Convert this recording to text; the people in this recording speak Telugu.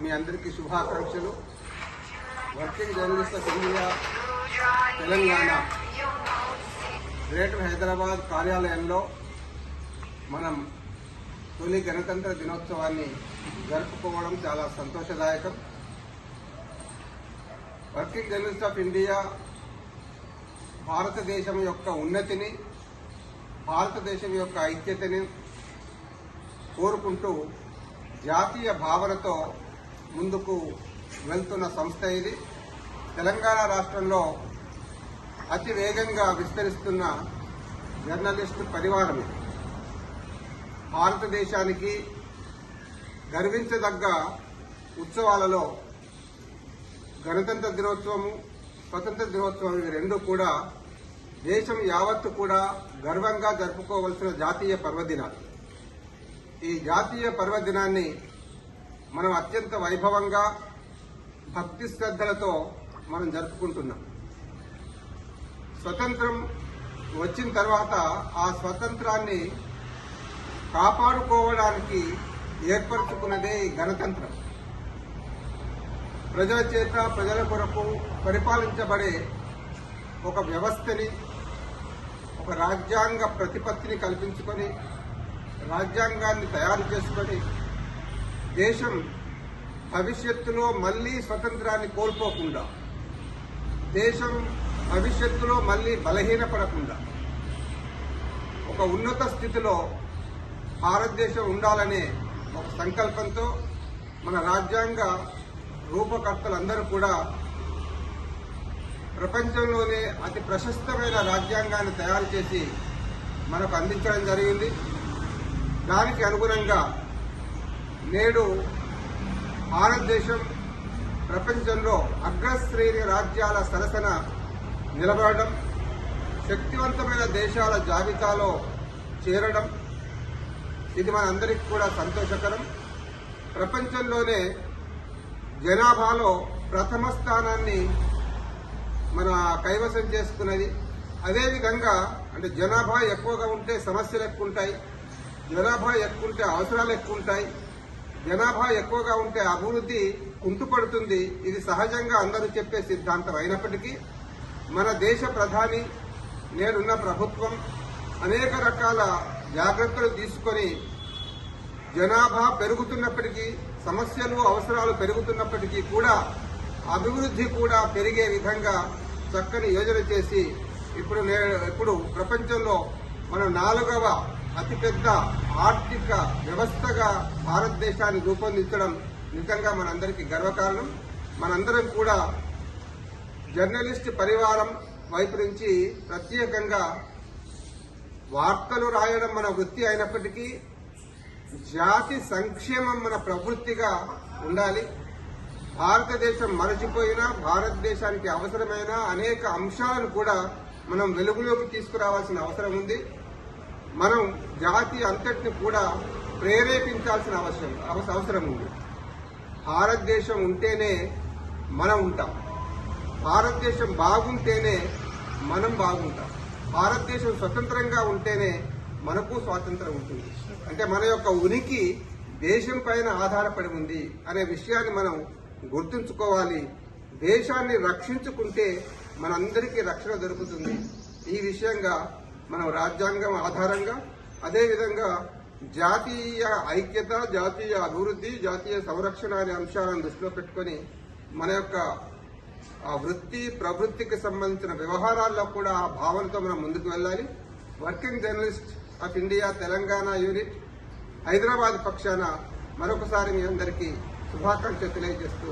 మీ అందరికీ శుభాకాంక్షలు. Working journalist of India Telangana greater Hyderabad కార్యాలయంలో మనం తొలి గణతంత్ర దినోత్సవాన్ని జరుపుకోవడం చాలా సంతోషదాయకం. వర్కింగ్ జర్నలిస్ట్ ఆఫ్ ఇండియా భారతదేశం యొక్క ఉన్నతిని భారతదేశం యొక్క ఐక్యతని కోరుకుంటూ జాతీయ భావనతో ముందుకు వెళ్తున్న సంస్థ ఇది. తెలంగాణ రాష్ట్రంలో అతి వేగంగా విస్తరిస్తున్న జర్నలిస్టు పరివారం భారతదేశానికి గర్వించదగ్గ ఉత్సవాలలో గణతంత్ర దినోత్సవము స్వతంత్ర దినోత్సవం ఇవి రెండు కూడా దేశం యావత్తు కూడా గర్వంగా జరుపుకోవలసిన జాతీయ పర్వదినాలు. ఈ జాతీయ పర్వదినాన్ని మనం అత్యంత వైభవంగా భక్తి శ్రద్ధలతో మనం జరుపుకుంటున్నాం. స్వతంత్రం వచ్చిన తర్వాత ఆ స్వతంత్రాన్ని కాపాడుకోవడానికి ఏర్పరచుకున్నదే ఈ గణతంత్రం. ప్రజల చేత ప్రజల కొరకు పరిపాలించబడే ఒక వ్యవస్థని ఒక రాజ్యాంగ ప్రతిపత్తిని కల్పించుకొని రాజ్యాంగాన్ని తయారు చేసుకొని దేశం భవిష్యత్తులో మళ్ళీ స్వతంత్రాన్ని కోల్పోకుండా దేశం భవిష్యత్తులో మళ్ళీ బలహీనపడకుండా ఒక ఉన్నత స్థితిలో భారతదేశం ఉండాలనే ఒక సంకల్పంతో మన రాజ్యాంగ రూపకర్తలందరూ కూడా ప్రపంచంలోనే అతి ప్రశస్తమైన రాజ్యాంగాన్ని తయారు చేసి మనకు అందించడం జరిగింది. దానికి అనుగుణంగా నేడు భారతదేశం ప్రపంచంలో అగ్రశ్రేణి రాజ్యాల సరసన నిలబడడం శక్తివంతమైన దేశాల జాబితాలో చేరడం ఇది మనందరికీ కూడా సంతోషకరం. ప్రపంచంలోనే జనాభాలో ప్రథమ స్థానాన్ని మన కైవసం చేసుకున్నది. అదేవిధంగా అంటే జనాభా ఎక్కువగా ఉంటే సమస్యలు ఎక్కువ ఉంటాయి. జనాభా ఎక్కువ ఉంటే అవసరాలు ఎక్కువ ఉంటాయి జనాభా ఎక్కువగా ఉంటే అభివృద్ధి కుంటుపడుతుంది. ఇది సహజంగా అందరూ చెప్పే సిద్ధాంతం అయినప్పటికీ మన దేశ ప్రధాని నేనున్న ప్రభుత్వం అనేక రకాల జాగ్రత్తలు తీసుకొని జనాభా పెరుగుతున్నప్పటికీ సమస్యలు అవసరాలు పెరుగుతున్నప్పటికీ కూడా అభివృద్ధి కూడా పెరిగే విధంగా చక్కని యోజన చేసి ఇప్పుడు నే- ఇప్పుడు ప్రపంచంలో మనం నాలుగవ అతిపెద్ద ఆర్థిక వ్యవస్థగా భారతదేశాన్ని రూపొందించడం నిజంగా మనందరికీ గర్వకారణం. మనందరం కూడా జర్నలిస్ట్ పరివారం వైపు నుంచి ప్రత్యేకంగా వార్తలు రాయడం మన వృత్తి అయినప్పటికీ జాతి సంక్షేమం మన ప్రవృత్తిగా ఉండాలి. భారతదేశం మరచిపోయిన భారతదేశానికి అవసరమైన అనేక అంశాలను కూడా మనం వెలుగులోకి తీసుకురావాల్సిన అవసరం ఉంది. మనం జాతి అంతటిని కూడా ప్రేరేపించాల్సిన అవసరం అవసరం ఉంది. భారతదేశం ఉంటేనే మనం ఉంటాం. భారతదేశం బాగుంటేనే మనం బాగుంటాం. భారతదేశం స్వతంత్రంగా ఉంటేనే మనకు స్వాతంత్రం ఉంటుంది. అంటే మన యొక్క ఉనికి దేశం పైన ఆధారపడి ఉంది అనే విషయాన్ని మనం గుర్తుంచుకోవాలి. దేశాన్ని రక్షించుకుంటే మనందరికీ రక్షణ దొరుకుతుంది. ఈ విషయంగా మనం రాజ్యాంగం ఆధారంగా అదేవిధంగా జాతీయ ఐక్యత జాతీయ అభివృద్ధి జాతీయ సంరక్షణ అనే అంశాలను దృష్టిలో పెట్టుకొని మన యొక్క ఆ వృత్తి ప్రవృత్తికి సంబంధించిన వ్యవహారాల్లో కూడా ఆ భావనతో మనం ముందుకు వెళ్ళాలి. Working journalist of India Telangana unit Hyderabad పక్షాన మరొకసారి మీ అందరికీ శుభాకాంక్షలు తెలియజేస్తూ